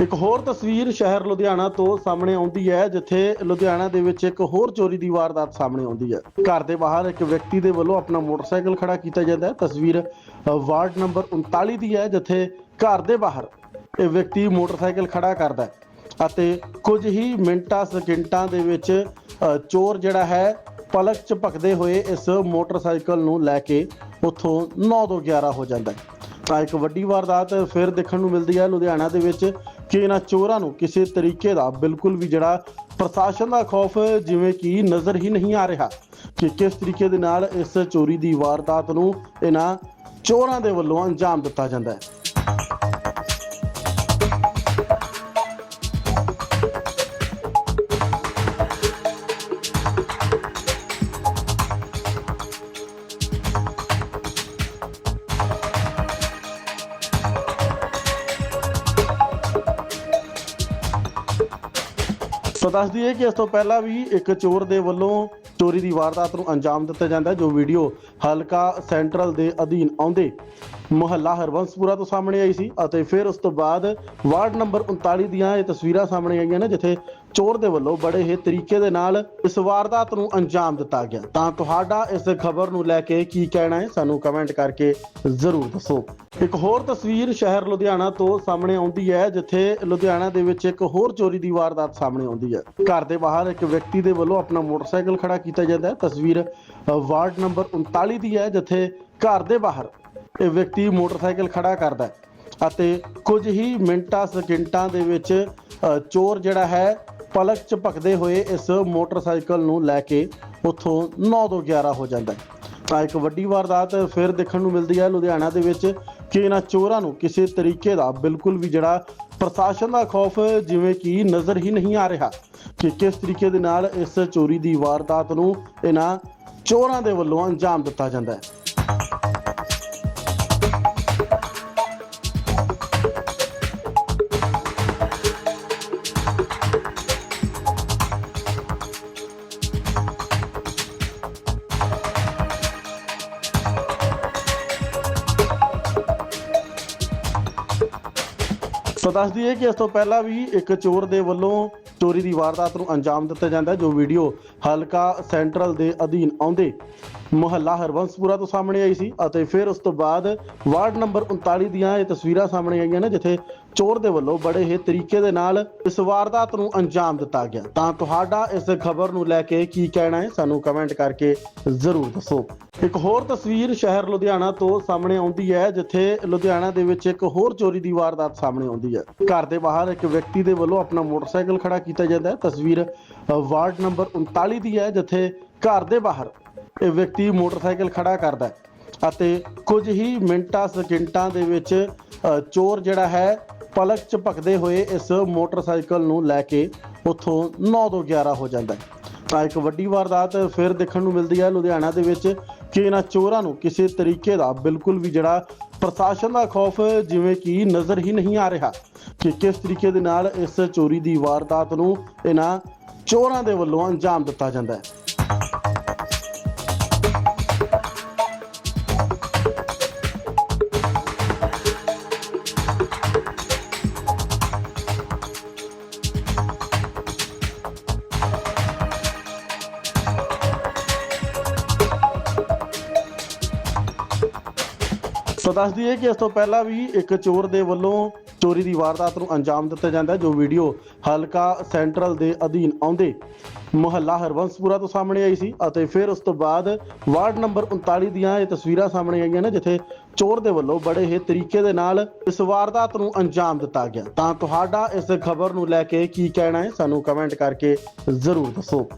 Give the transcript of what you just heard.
ਇੱਕ ਹੋਰ ਤਸਵੀਰ ਸ਼ਹਿਰ ਲੁਧਿਆਣਾ ਤੋਂ ਸਾਹਮਣੇ ਆਉਂਦੀ ਹੈ, ਜਿੱਥੇ ਲੁਧਿਆਣਾ ਦੇ ਵਿੱਚ ਇੱਕ ਹੋਰ ਚੋਰੀ ਦੀ ਵਾਰਦਾਤ ਸਾਹਮਣੇ ਆਉਂਦੀ ਹੈ। ਘਰ ਦੇ ਬਾਹਰ ਇੱਕ ਵਿਅਕਤੀ ਦੇ ਵੱਲੋਂ ਆਪਣਾ ਮੋਟਰਸਾਈਕਲ ਖੜਾ ਕੀਤਾ ਜਾਂਦਾ ਹੈ। ਤਸਵੀਰ ਵਾਰਡ ਨੰਬਰ 39 ਦੀ ਹੈ, ਜਿੱਥੇ ਘਰ ਦੇ ਬਾਹਰ ਇਹ ਵਿਅਕਤੀ ਮੋਟਰਸਾਈਕਲ ਖੜਾ ਕਰਦਾ ਹੈ ਅਤੇ ਕੁਝ ਹੀ ਮਿੰਟਾਂ, ਸਕਿੰਟਾਂ ਦੇ ਵਿੱਚ ਚੋਰ ਜਿਹੜਾ ਹੈ, ਪਲਕ ਝਪਕਦੇ ਹੋਏ ਇਸ ਮੋਟਰਸਾਈਕਲ ਨੂੰ ਲੈ ਕੇ ਉੱਥੋਂ 9 ਤੋਂ 11 ਹੋ ਜਾਂਦਾ ਹੈ। ਤਾਂ ਇੱਕ ਵੱਡੀ ਵਾਰਦਾਤ ਫਿਰ ਦੇਖਣ ਨੂੰ ਮਿਲਦੀ ਹੈ। ਲੁਧਿਆਣਾ ਦੇ ਵਿੱਚ ਕਿ ਇਹਨਾਂ ਚੋਰਾਂ ਨੂੰ ਕਿਸੇ ਤਰੀਕੇ ਦਾ ਬਿਲਕੁਲ ਵੀ ਜਿਹੜਾ ਪ੍ਰਸ਼ਾਸਨ ਦਾ ਖੌਫ ਜਿਵੇਂ ਕਿ ਨਜ਼ਰ ਹੀ ਨਹੀਂ ਆ ਰਿਹਾ ਕਿ ਕਿਸ ਤਰੀਕੇ ਦੇ ਨਾਲ ਇਸ ਚੋਰੀ ਦੀ ਵਾਰਦਾਤ ਨੂੰ ਇਹਨਾਂ ਚੋਰਾਂ ਦੇ ਵੱਲੋਂ ਅੰਜਾਮ ਦਿੱਤਾ ਜਾਂਦਾ ਹੈ। ਸੋ ਦੱਸ ਦਈਏ ਕਿ ਇਸ ਤੋਂ ਪਹਿਲਾਂ ਵੀ ਇੱਕ ਚੋਰ ਦੇ ਵੱਲੋਂ ਚੋਰੀ ਦੀ ਵਾਰਦਾਤ ਨੂੰ ਅੰਜਾਮ ਦਿੱਤਾ ਜਾਂਦਾ ਜੋ ਵੀਡੀਓ ਹਲਕਾ ਸੈਂਟਰਲ ਦੇ ਅਧੀਨ ਆਉਂਦੇ ਮੁਹੱਲਾ ਹਰਬੰਸਪੁਰਾ ਤੋਂ ਸਾਹਮਣੇ ਆਈ ਸੀ ਅਤੇ ਫਿਰ ਉਸ ਤੋਂ ਬਾਅਦ ਵਾਰਡ ਨੰਬਰ 39 ਦੀਆਂ ਇਹ ਤਸਵੀਰਾਂ ਸਾਹਮਣੇ ਆਈਆਂ ਨੇ, ਜਿੱਥੇ ਚੋਰ ਦੇ ਵੱਲੋਂ ਬੜੇ ਹੀ ਤਰੀਕੇ ਦੇ ਨਾਲ ਇਸ ਵਾਰਦਾਤ ਨੂੰ ਅੰਜਾਮ ਦਿੱਤਾ ਗਿਆ। ਤਾਂ ਤੁਹਾਡਾ ਇਸ ਖਬਰ ਨੂੰ ਲੈ ਕੇ ਕੀ ਕਹਿਣਾ ਹੈ ਸਾਨੂੰ ਕਮੈਂਟ ਕਰਕੇ ਜ਼ਰੂਰ ਦੱਸੋ। ਇੱਕ ਹੋਰ ਤਸਵੀਰ ਸ਼ਹਿਰ ਲੁਧਿਆਣਾ ਤੋਂ ਸਾਹਮਣੇ ਆਉਂਦੀ ਹੈ ਜਿੱਥੇ ਲੁਧਿਆਣਾ ਦੇ ਵਿੱਚ ਇੱਕ ਹੋਰ ਚੋਰੀ ਦੀ ਵਾਰਦਾਤ ਸਾਹਮਣੇ ਆਉਂਦੀ ਹੈ। ਘਰ ਦੇ ਬਾਹਰ ਇੱਕ ਵਿਅਕਤੀ ਦੇ ਵੱਲੋਂ ਆਪਣਾ ਮੋਟਰਸਾਈਕਲ ਖੜਾ ਕੀਤਾ ਜਾਂਦਾ ਹੈ। ਤਸਵੀਰ ਵਾਰਡ ਨੰਬਰ 39 ਦੀ ਹੈ ਜਿੱਥੇ ਘਰ ਦੇ ਬਾਹਰ ਇਹ ਵਿਅਕਤੀ ਮੋਟਰਸਾਈਕਲ ਖੜਾ ਕਰਦਾ ਹੈ। ਅਤੇ ਕੁਝ ਹੀ ਮਿੰਟਾਂ ਸਕਿੰਟਾਂ ਦੇ ਵਿੱਚ ਅ, ਚੋਰ ਜਿਹੜਾ ਹੈ ਪਲਕ ਝਪਕਦੇ ਹੋਏ ਇਸ ਮੋਟਰਸਾਈਕਲ ਨੂੰ ਲੈ ਕੇ ਉੱਥੋਂ 9 ਤੋਂ 11 ਹੋ ਜਾਂਦਾ ਹੈ। ਤਾਂ ਇੱਕ ਵੱਡੀ ਵਾਰਦਾਤ ਫਿਰ ਦੇਖਣ ਨੂੰ ਮਿਲਦੀ ਹੈ। ਲੁਧਿਆਣਾ ਦੇ ਵਿੱਚ ਕਿ ਇਹਨਾਂ ਚੋਰਾਂ ਨੂੰ ਕਿਸੇ ਤਰੀਕੇ ਦਾ ਬਿਲਕੁਲ ਵੀ ਜਿਹੜਾ ਪ੍ਰਸ਼ਾਸਨ ਦਾ ਖੌਫ ਜਿਵੇਂ ਕਿ ਨਜ਼ਰ ਹੀ ਨਹੀਂ ਆ ਰਿਹਾ ਕਿ ਕਿਸ ਤਰੀਕੇ ਦੇ ਨਾਲ ਇਸ ਚੋਰੀ ਦੀ ਵਾਰਦਾਤ ਨੂੰ ਇਹਨਾਂ ਚੋਰਾਂ ਦੇ ਵੱਲੋਂ ਅੰਜਾਮ ਦਿੱਤਾ ਜਾਂਦਾ ਹੈ। ਸੋ ਦੱਸ ਦਈਏ ਕਿ ਇਸ ਤੋਂ ਪਹਿਲਾਂ ਵੀ ਇੱਕ ਚੋਰ ਦੇ ਵੱਲੋਂ ਚੋਰੀ ਦੀ ਵਾਰਦਾਤ ਨੂੰ ਅੰਜਾਮ ਦਿੱਤਾ ਜਾਂਦਾ ਹੈ, ਜੋ ਵੀਡੀਓ ਹਲਕਾ ਸੈਂਟਰਲ ਦੇ ਅਧੀਨ ਆਉਂਦੇ ਮੁਹੱਲਾ ਹਰਬੰਸਪੁਰਾ ਤੋਂ ਸਾਹਮਣੇ ਆਈ ਸੀ ਅਤੇ ਫਿਰ ਉਸ ਤੋਂ ਬਾਅਦ ਵਾਰਡ ਨੰਬਰ 39 ਦੀਆਂ ਇਹ ਤਸਵੀਰਾਂ ਸਾਹਮਣੇ ਆਈਆਂ ਨੇ, ਜਿੱਥੇ ਚੋਰ ਦੇ ਵੱਲੋਂ ਬੜੇ ਹੀ ਤਰੀਕੇ ਦੇ ਨਾਲ ਇਸ ਵਾਰਦਾਤ ਨੂੰ ਅੰਜਾਮ ਦਿੱਤਾ ਗਿਆ। ਤਾਂ ਤੁਹਾਡਾ ਇਸ ਖਬਰ ਨੂੰ ਲੈ ਕੇ ਕੀ ਕਹਿਣਾ ਹੈ, ਸਾਨੂੰ ਕਮੈਂਟ ਕਰਕੇ ਜ਼ਰੂਰ ਦੱਸੋ। ਇੱਕ ਹੋਰ ਤਸਵੀਰ ਸ਼ਹਿਰ ਲੁਧਿਆਣਾ ਤੋਂ ਸਾਹਮਣੇ ਆਉਂਦੀ ਹੈ, ਜਿੱਥੇ ਲੁਧਿਆਣਾ ਦੇ ਵਿੱਚ ਇੱਕ ਹੋਰ ਚੋਰੀ ਦੀ ਵਾਰਦਾਤ ਸਾਹਮਣੇ ਆਉਂਦੀ ਹੈ। ਘਰ ਦੇ ਬਾਹਰ ਇੱਕ ਵਿਅਕਤੀ ਦੇ ਵੱਲੋਂ ਆਪਣਾ ਮੋਟਰਸਾਈਕਲ ਖੜਾ ਕੀਤਾ ਜਾਂਦਾ ਹੈ। ਤਸਵੀਰ ਵਾਰਡ ਨੰਬਰ 39 ਦੀ ਹੈ, ਜਿੱਥੇ ਘਰ ਦੇ ਬਾਹਰ ਇਹ ਵਿਅਕਤੀ ਮੋਟਰਸਾਈਕਲ ਖੜਾ ਕਰਦਾ ਹੈ। ਅਤੇ ਕੁਝ ਹੀ ਮਿੰਟਾਂ, ਸਕਿੰਟਾਂ ਦੇ ਵਿੱਚ ਚੋਰ ਜਿਹੜਾ ਹੈ, ਪਲਕ ਝਪਕਦੇ ਹੋਏ ਇਸ ਮੋਟਰਸਾਈਕਲ ਨੂੰ ਲੈ ਕੇ ਉੱਥੋਂ 9 ਤੋਂ 11 ਹੋ ਜਾਂਦਾ ਹੈ। ਤਾਂ ਇੱਕ ਵੱਡੀ ਵਾਰਦਾਤ ਫਿਰ ਦੇਖਣ ਨੂੰ ਮਿਲਦੀ ਹੈ। ਲੁਧਿਆਣਾ ਦੇ ਵਿੱਚ ਕਿ ਇਹਨਾਂ ਚੋਰਾਂ ਨੂੰ ਕਿਸੇ ਤਰੀਕੇ ਦਾ ਬਿਲਕੁਲ ਵੀ ਜਿਹੜਾ ਪ੍ਰਸ਼ਾਸਨ ਦਾ ਖੌਫ ਜਿਵੇਂ ਕਿ ਨਜ਼ਰ ਹੀ ਨਹੀਂ ਆ ਰਿਹਾ ਕਿ ਕਿਸ ਤਰੀਕੇ ਦੇ ਨਾਲ ਇਸ ਚੋਰੀ ਦੀ ਵਾਰਦਾਤ ਨੂੰ ਇਹਨਾਂ ਚੋਰਾਂ ਦੇ ਵੱਲੋਂ ਅੰਜਾਮ ਦਿੱਤਾ ਜਾਂਦਾ ਹੈ। ਸੋ ਦੱਸ ਦਈਏ ਕਿ ਇਸ ਤੋਂ ਪਹਿਲਾਂ ਵੀ ਇੱਕ ਚੋਰ ਦੇ ਵੱਲੋਂ ਚੋਰੀ ਦੀ ਵਾਰਦਾਤ ਨੂੰ ਅੰਜਾਮ ਦਿੱਤਾ ਜਾਂਦਾ ਜੋ ਵੀਡੀਓ ਹਲਕਾ ਸੈਂਟਰਲ ਦੇ ਅਧੀਨ ਆਉਂਦੇ ਮੁਹੱਲਾ ਹਰਬੰਸਪੁਰਾ ਤੋਂ ਸਾਹਮਣੇ ਆਈ ਸੀ ਅਤੇ ਫਿਰ ਉਸ ਤੋਂ ਬਾਅਦ ਵਾਰਡ ਨੰਬਰ 39 ਦੀਆਂ ਇਹ ਤਸਵੀਰਾਂ ਸਾਹਮਣੇ ਆਈਆਂ ਨੇ, ਜਿੱਥੇ ਚੋਰ ਦੇ ਵੱਲੋਂ ਬੜੇ ਹੀ ਤਰੀਕੇ ਦੇ ਨਾਲ ਇਸ ਵਾਰਦਾਤ ਨੂੰ ਅੰਜਾਮ ਦਿੱਤਾ ਗਿਆ। ਤਾਂ ਤੁਹਾਡਾ ਇਸ ਖਬਰ ਨੂੰ ਲੈ ਕੇ ਕੀ ਕਹਿਣਾ ਹੈ, ਸਾਨੂੰ ਕਮੈਂਟ ਕਰਕੇ ਜ਼ਰੂਰ ਦੱਸੋ।